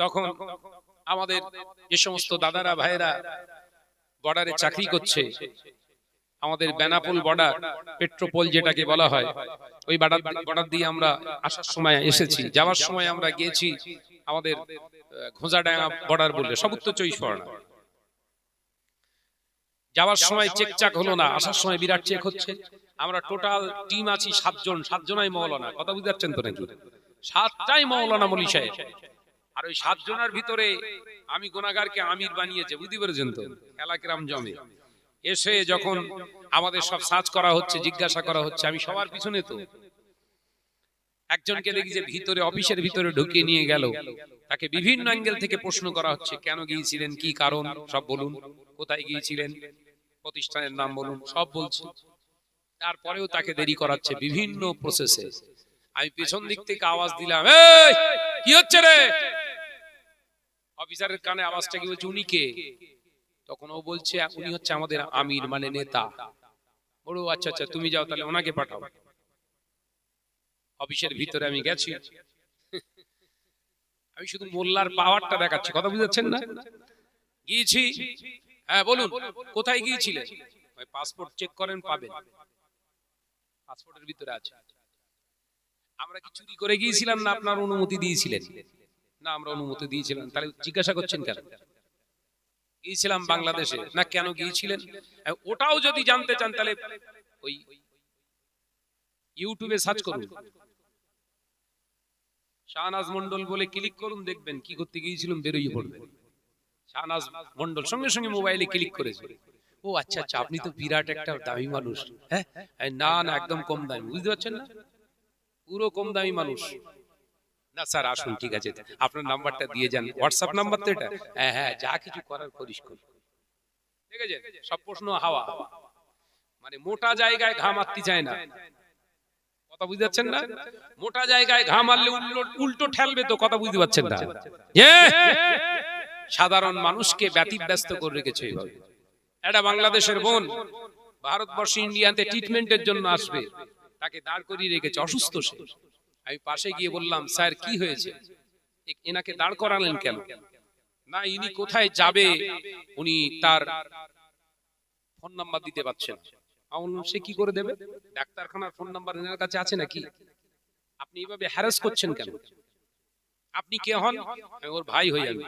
তখন আমাদের যে সমস্ত দাদারা, ভাইয়েরা বর্ডারে চাকরি করছে, আমাদের বেনাপোল বর্ডার, পেট্রোপোল যেটাকে বলা হয়, ওই বর্ডার বর্ডার দিয়ে আমরা আসার সময় এসেছি, যাওয়ার সময় আমরা গিয়েছি আমাদের ঘোঁজাডাঙ্গা বর্ডার বললে সব উত্তর যাওয়ার সময় চেক চাক হলো না, আসার সময় বিরাট চেক হচ্ছে, আমরা টোটাল টিম আছি সাতজন, সাতজনাই মৌলানা, কথা বুঝতে পারছেন তো নাকি? সাতটাই মৌলানা মলি সাহেব। আর ওই সাতজনের ভিতরে আমি গোনাগারকে আমির বানিয়েছে, বুঝতে পেরেছেন তো? এলাকিরাম জমে। এসে যখন আমাদের সব সার্চ করা হচ্ছে, জিজ্ঞাসা করা হচ্ছে, আমি সবার পিছনে তো। একজনকে দেখি যে ভিতরে, অফিসের ভিতরে ঢুকিয়ে নিয়ে গেল। তাকে বিভিন্ন অ্যাঙ্গেল থেকে প্রশ্ন করা হচ্ছে, কেন গিয়েছিলেন, কি কারণ, সব বলুন। কোথায় গিয়েছিলেন, প্রতিষ্ঠানের নাম বলুন, সব বলছি। তারপরেও তাকে দেরি করাচ্ছে বিভিন্ন প্রসেসে আমি পেছন দিক থেকে আওয়াজ দিলাম, এই, কি হচ্ছে রে? অফিসারের কানে আওয়াজটা কি বলছে উনি কে তখন ও বলছে উনি হচ্ছে আমাদের আমির মানে নেতা। বড় আচ্ছা আচ্ছা তুমি যাও তাহলে ওনাকে পাঠাও। অফিসের ভিতরে আমি গেছি। আমি শুধু মোল্লার পাওয়ারটা দেখাচ্ছি। কথা বুঝাচ্ছেন না? গিয়েছি? হ্যাঁ বলুন কোথায় গিয়েছিলেন? পাসপোর্ট চেক করেন পাবেন? পাসপোর্টের ভিতরে আছে। আমরা কি চুরি করে গিয়েছিলাম না আপনার অনুমতি দিয়েছিলেন? না আমরা অনুমতি দিয়েছিলাম। তাহলে জিজ্ঞাসা করছেন কেন? গিয়েছিলাম বাংলাদেশে। না কেন গিয়েছিলেন? ওটাও যদি জানতে চান তাহলে ওই ইউটিউবে সার্চ করুন। শাহনাজ মন্ডল বলে ক্লিক করুন দেখবেন কি করতে গিয়েছিলাম বেরোই পড়বেন শাহনাজ মন্ডল সঙ্গে সঙ্গে মোবাইলে ক্লিক করেছে। ও আচ্ছা আচ্ছা আপনি তো বিরাট একটা দামি মানুষ হ্যাঁ? না না একদম কম দামি বুঝতে পারছেন না? পুরো কম দামি মানুষ। না স্যার আসুন ঠিক আছে। আপনার নাম্বারটা দিয়ে যান। হোয়াটসঅ্যাপ নাম্বার তো এটা? হ্যাঁ হ্যাঁ যা কিছু করার করিস কর। ঠিক আছে। সব প্রশ্ন হাওয়া। মানে মোটা জায়গায় ঘাম মারতে চায় না। কথা বুঝতে পারছেন না? মোটা জায়গায় ঘাম মারলে উল্টো উল্টো ঠেলবে তো কথা বুঝতে পারছেন না? সাধারণ মানুষকে ব্যতিব্যস্ত করে রেখেছে এইভাবে। এটা বাংলাদেশের বোন। ভারতবর্ষ ইন্ডিয়াতে ট্রিটমেন্টের জন্য আসবে। তাকে দাঁড় করিয়ে রেখেছে। অসুস্থ সে। আমি পাশে গিয়ে বললাম স্যার কি হয়েছে? এনাকে দাঁড় করালেন কেন? না ইনি কোথায় যাবে উনি তার ফোন নাম্বার দিতে পারছেন। সে কি করে দেবে? ডাক্তারখানার ফোন নাম্বার এনার কাছে আছে নাকি? আপনি এইভাবে হ্যারাস করছেন কেন? আপনি কে হন? আমি ওর ভাই হয়ে আমি।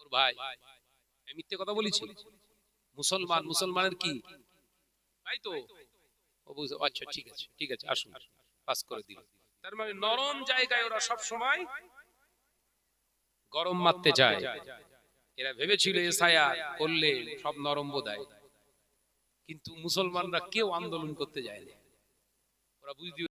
ওর ভাই। আমি মিথ্যে কথা বলেছি? মুসলমান মুসলমানের কি? তাই তো? আচ্ছা ঠিক আছে ঠিক আছে আসুন। পাস করে দিল। তার মানে নরম জায়গায় ওরা সব সময় গরম মারতে যায়। এরা ভেবেছিল এসায়া করলে সব নরম বোধায় কিন্তু মুসলমানরা কেউ আন্দোলন করতে যায় না ওরা বুঝতে